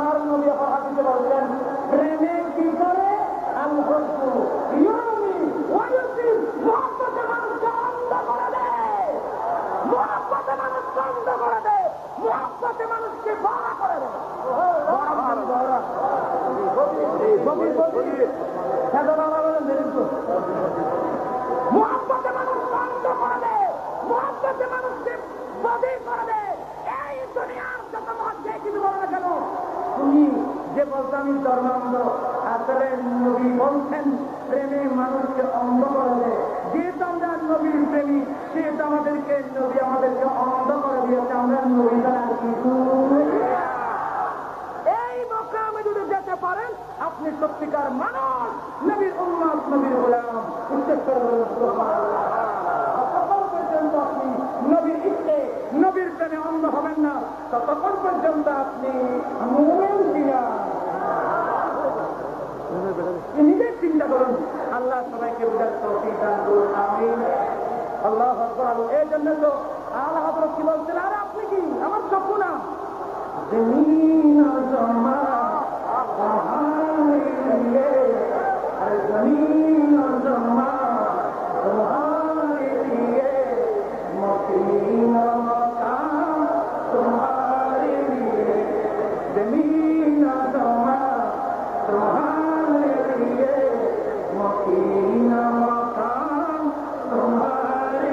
আমার নবী এখন হাদিসে বলছেন প্রেমে কি করে মানুষকে অন্ধ করে করে দেয় এই দুনিয়ার যত মধ্যে কিছু বলো না কেন তুমি যে বলতো আমি ধর্মান্ধ, আসলে নবী বলছেন, প্রেমে মানুষকে অন্ধ করে দেয় যেহেতু আমরা নবীর প্রেমী সেহেতু আমাদেরকে, নবী আমাদেরকে অন্ধ করে দিয়েছে। আমরা নবী তারা কিছু এই মকামে যদি যেতে পারেন, আপনি সত্যিকার মানুষ, নবীর উন্মাদ নবীর গোলাম। উচ্চেশ্বর পর্যন্ত আপনি নবীর ইচ্ছে নবীর অন্ধ হবেন না। ততক্ষণ পর্যন্ত আপনি নিজের চিন্তা করুন। আল্লাহ সবাইকে আল্লাহ এই জন্য তো আল্লাহ কি বলছেন, আরে আপনি কি? আমার চক্ষু না। জমিন জমা তোমারে জমিন তোমারে দিয়ে মকিন মকাম তোমারে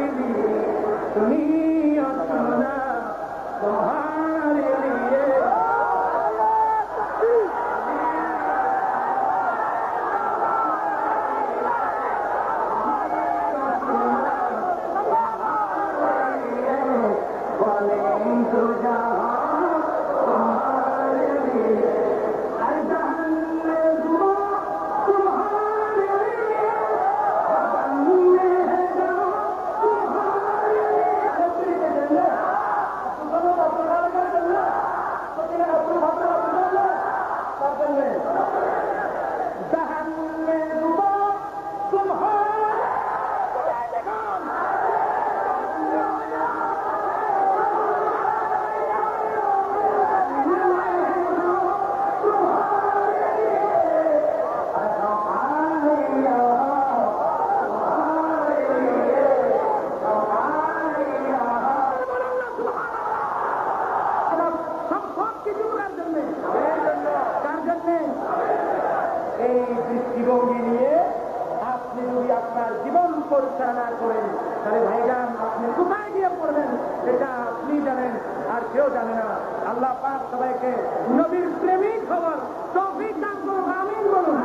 পরিচালনা করেন। তাহলে ভাইজান, আপনি কোথায় গিয়ে পড়বেন? এটা আপনি জানেন, আর কেউ জানে না। আল্লাহ পাক সবাইকে নবীর প্রেমিক খবর তৌফিক দান করুন আমিন বলুন।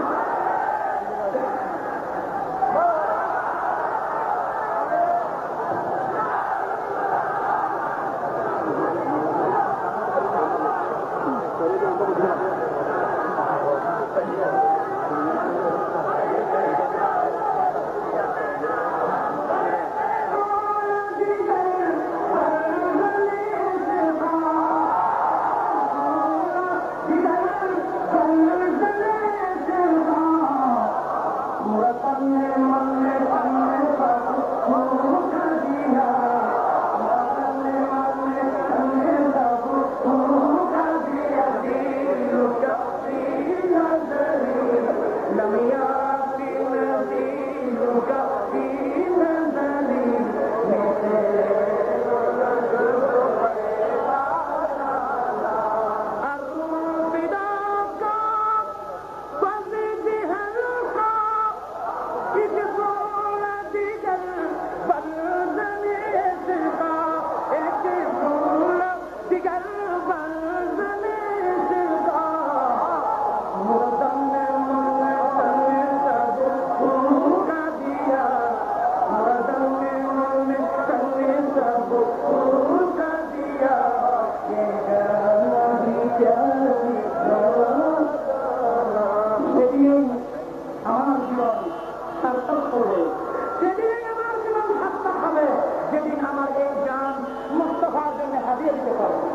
মুস্তফার জন্য দিতে পারবে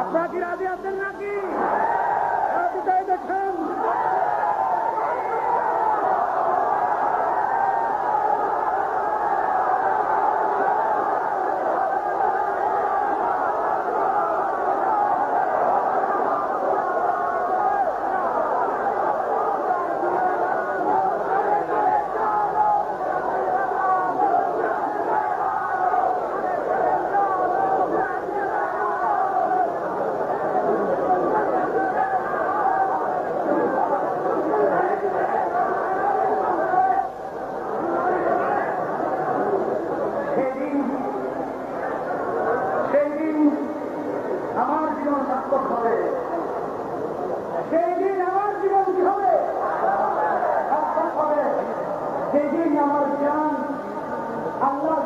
আপনারা কি রাজি আছেন নাকি? দেখেন সেই দিন আমার জীবন কি হবে সার্থক হবে। যেদিন আমার জ্ঞান আল্লাহ